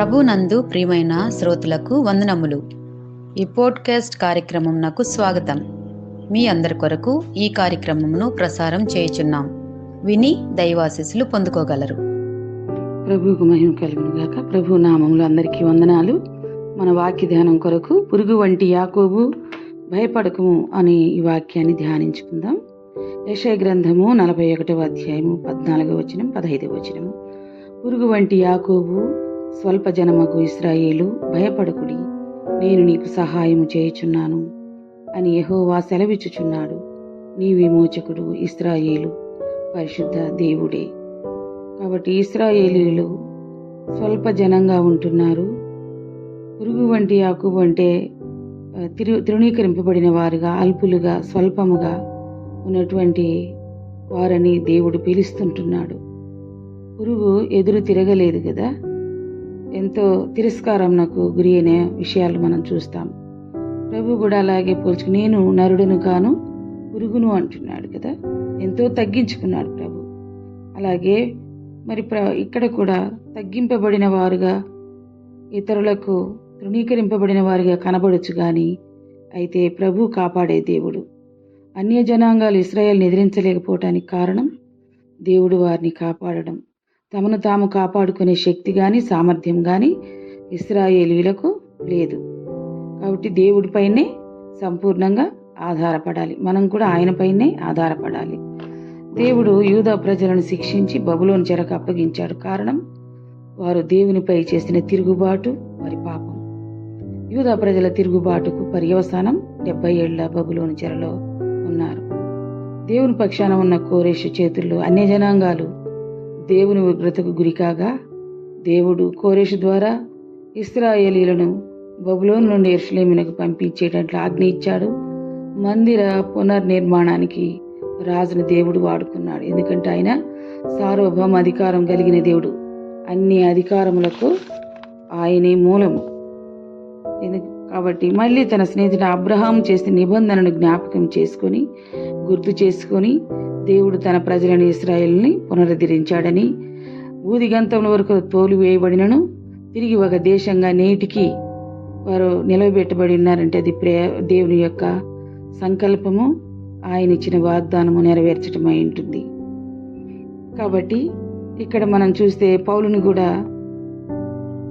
ప్రభునందు ప్రియమైన శ్రోతలకు వందనములు. ఈ పోడ్కాస్ట్ కార్యక్రమం నాకు స్వాగతం. మీ అందరి కొరకు ఈ కార్యక్రమమును ప్రసారం చేయుచున్నాం. విని దైవాశీస్సులు పొందుకోగలరు. ప్రభువుకు మహిమ కలుగును గాక. ప్రభు నామములు అందరికీ వందనాలు. మన వాక్య ధ్యానం కొరకు పురుగు వంటి యాకోబు భయపడకము అనే ఈ వాక్యాన్ని ధ్యానించుకుందాం. యశయ గ్రంథము నలభై ఒకటవ అధ్యాయము పద్నాలుగవ వచనం పదహైదవ వచనము పురుగు వంటి యాకోబు స్వల్ప జనమకు ఇస్రాయేలు భయపడకుడి నేను నీకు సహాయము చేయుచున్నాను అని యహోవా సెలవిచ్చుచున్నాడు. నీ విమోచకుడు ఇస్రాయేలు పరిశుద్ధ దేవుడే. కాబట్టి ఇస్రాయేలీలు స్వల్ప జనంగా ఉంటున్నారు. పురుగు వంటి ఆకు అంటే తిరు తృణీకరింపబడిన వారుగా అల్పులుగా స్వల్పముగా ఉన్నటువంటి వారని దేవుడు పిలుస్తుంటున్నాడు. పురుగు ఎదురు తిరగలేదు కదా ఎంతో తిరస్కారం నాకు గురి అయిన విషయాలు మనం చూస్తాం. ప్రభు కూడా అలాగే పోల్చుకు నేను నరుడును కాను పురుగును అంటున్నాడు కదా? ఎంతో తగ్గించుకున్నాడు ప్రభు. అలాగే మరి ప్ర ఇక్కడ కూడా తగ్గింపబడిన వారుగా ఇతరులకు తృణీకరింపబడిన వారిగా కనబడొచ్చు కానీ అయితే ప్రభు కాపాడే దేవుడు. అన్య జనాంగాలు ఇస్రాయేల్ని ఎదిరించలేకపోవటానికి కారణం దేవుడు వారిని కాపాడడం. తమను తాము కాపాడుకునే శక్తి గాని సామర్థ్యం గాని ఇస్రాయేలీలకు లేదు. కాబట్టి దేవుడిపైనే సంపూర్ణంగా ఆధారపడాలి. మనం కూడా ఆయనపైనే ఆధారపడాలి. దేవుడు యూదా ప్రజలను శిక్షించి బబులోని చెరకు అప్పగించాడు. కారణం వారు దేవునిపై చేసిన తిరుగుబాటు వారి పాపం. యూదా ప్రజల తిరుగుబాటుకు పర్యవసానం డెబ్బై ఏళ్ళ బబులోని చెరలో ఉన్నారు. దేవుని పక్షాన ఉన్న కోరేషు చేతుల్లో అన్ని జనాంగాలు దేవుని ఉగ్రతకు గురికాగా దేవుడు కోరేషు ద్వారా ఇస్రాయేలీలను బబులోన్ నుండి ఎరుసలేమునకు పంపించేటట్లు ఆజ్ఞ ఇచ్చాడు. మందిర పునర్నిర్మాణానికి రాజును దేవుడు వాడుకున్నాడు. ఎందుకంటే ఆయన సార్వభౌమ అధికారం కలిగిన దేవుడు. అన్ని అధికారములకు ఆయనే మూలము. ఎందుకు? కాబట్టి మళ్ళీ తన స్నేహితుడు అబ్రహాం చేసిన నిబంధనను జ్ఞాపకం చేసుకొని గుర్తు చేసుకొని దేవుడు తన ప్రజలను ఇస్రాయేల్ని పునరుద్ధరించాడని ఊదిగంతం వరకు తోలు వేయబడినను తిరిగి ఒక దేశంగా నేటికి వారు నిలవబెట్టబడి ఉన్నారంటే అది ప్రే దేవుని యొక్క సంకల్పము ఆయన ఇచ్చిన వాగ్దానము నెరవేర్చడమై ఉంటుంది. కాబట్టి ఇక్కడ మనం చూస్తే పౌలుని కూడా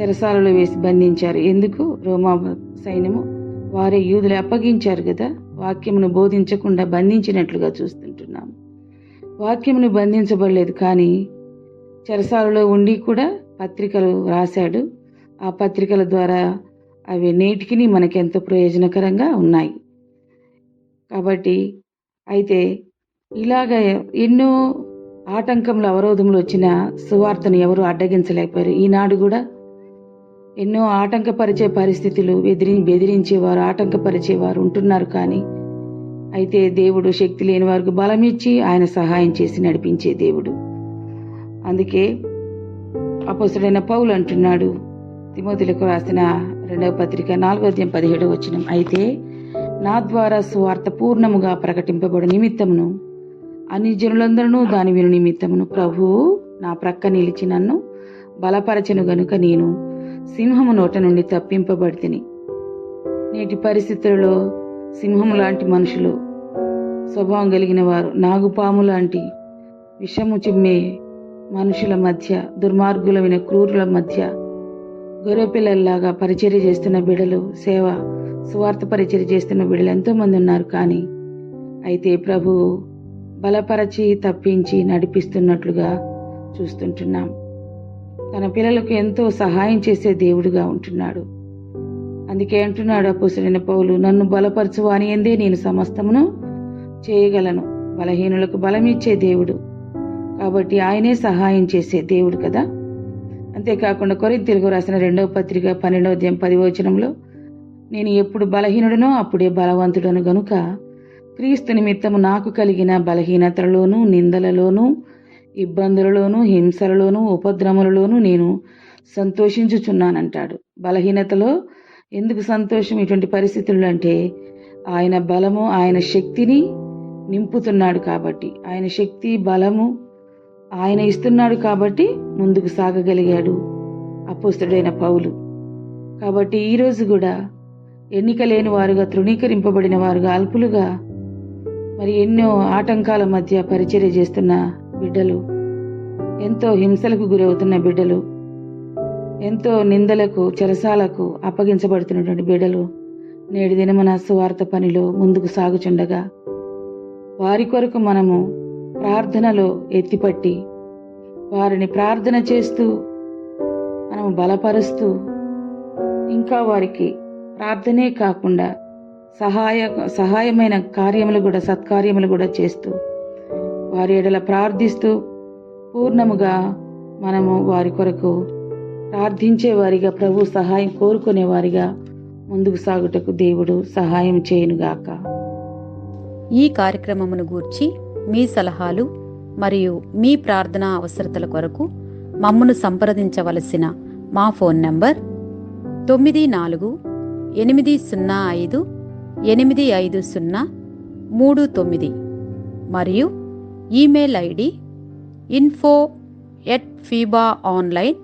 చెరసాలలో వేసి బంధించారు. ఎందుకు? రోమా సైన్యము వారే యూదులు అప్పగించారు కదా వాక్యమును బోధించకుండా బంధించినట్లుగా చూస్తుంటున్నాం. వాక్యమును బంధించబడలేదు కానీ చెరసాలలో ఉండి కూడా పత్రికలు రాశాడు ఆ పత్రికల ద్వారా అవి నేటికి మనకెంతో ప్రయోజనకరంగా ఉన్నాయి. కాబట్టి అయితే ఇలాగ ఎన్నో ఆటంకములు అవరోధములు వచ్చిన సువార్తను ఎవరు అడ్డగించలేకపోయారు. ఈనాడు కూడా ఎన్నో ఆటంకపరిచే పరిస్థితులు బెదిరి బెదిరించేవారు ఆటంకపరిచేవారు ఉంటున్నారు. కానీ అయితే దేవుడు శక్తి లేని వారికి బలమిచ్చి ఆయన సహాయం చేసి నడిపించే దేవుడు. అందుకే అపసుడైన పౌలు అంటున్నాడు తిమోతులకు రాసిన రెండవ పత్రిక నాలుగో అధ్యాయం పదిహేడవ వచనం అయితే నా ద్వారా సువార్త పూర్ణముగా ప్రకటింపబడు నిమిత్తమును అన్ని జనులందరూ దాని విను నిమిత్తమును. ప్రభు నా ప్రక్క నిలిచి నన్ను బలపరచను గనుక నేను సింహము నోట నుండి తప్పింపబడితిని. నేటి పరిస్థితులలో సింహం లాంటి మనుషులు. స్వభావం కలిగిన వారు నాగుపాము లాంటి విషము చిమ్మే మనుషుల మధ్య దుర్మార్గులమైన క్రూరుల మధ్య గొర్రెపిల్లల్లాగా పరిచర్య చేస్తున్న బిడలు సేవ స్వార్థ పరిచర్య చేస్తున్న బిడలు ఎంతోమంది ఉన్నారు కానీ అయితే ప్రభు బలపరచి తప్పించి నడిపిస్తున్నట్లుగా చూస్తుంటున్నాం. తన పిల్లలకు ఎంతో సహాయం చేసే దేవుడుగా ఉంటున్నాడు. అందుకే అంటున్నాడు అపోసరైన పౌలు నన్ను బలపరచు అని ఎందే నేను సమస్తమును చేయగలను. బలహీనులకు బలమిచ్చే దేవుడు. కాబట్టి ఆయనే సహాయం చేసే దేవుడు కదా. అంతేకాకుండా కొరింతెలుగు రాసిన రెండవ పత్రిక పన్నెండవ అధ్యాయం పదివచనంలో నేను ఎప్పుడు బలహీనుడనో అప్పుడే బలవంతుడను గనుక క్రీస్తు నిమిత్తము నాకు కలిగిన బలహీనతలలోనూ నిందలలోనూ ఇబ్బందులలోనూ హింసలలోనూ ఉపద్రములలోనూ నేను సంతోషించుచున్నానంటాడు. బలహీనతలో ఎందుకు సంతోషం ఇటువంటి పరిస్థితుల్లో అంటే ఆయన బలము ఆయన శక్తిని నింపుతున్నాడు కాబట్టి. ఆయన శక్తి బలము ఆయన ఇస్తున్నాడు కాబట్టి ముందుకు సాగగలిగాడు అపోస్తుడైన పౌలు. కాబట్టి ఈరోజు కూడా ఎన్నిక లేని వారుగా తృణీకరింపబడిన వారుగా అల్పులుగా మరి ఎన్నో ఆటంకాల మధ్య పరిచర్య చేస్తున్న బిడ్డలు ఎంతో హింసలకు గురవుతున్న బిడ్డలు ఎంతో నిందలకు చెరసాలకు అప్పగించబడుతున్నటువంటి బిడలు నేటి దినమన సువార్త పనిలో ముందుకు సాగుచుండగా వారి కొరకు మనము ప్రార్థనలో ఎత్తిపట్టి వారిని ప్రార్థన చేస్తూ మనము బలపరుస్తూ ఇంకా వారికి ప్రార్థనే కాకుండా సహాయ సహాయమైన కార్యములు కూడా సత్కార్యములు కూడా చేస్తూ వారి ఎడల ప్రార్థిస్తూ పూర్ణముగా మనము వారి కొరకు ప్రార్థించే వారిగా ప్రభు సహాయం కోరుకునే వారిగా ముందుకు సాగుటకు దేవుడు సహాయం చేయనుగాక. ఈ కార్యక్రమమును గూర్చి మీ సలహాలు మరియు మీ ప్రార్థనా అవసరతల కొరకు మమ్మను సంప్రదించవలసిన మా ఫోన్ నంబర్ తొమ్మిది నాలుగు ఎనిమిది సున్నా ఐదు ఎనిమిది ఐదు సున్నా మూడు తొమ్మిది మరియు email ID info at Feeba online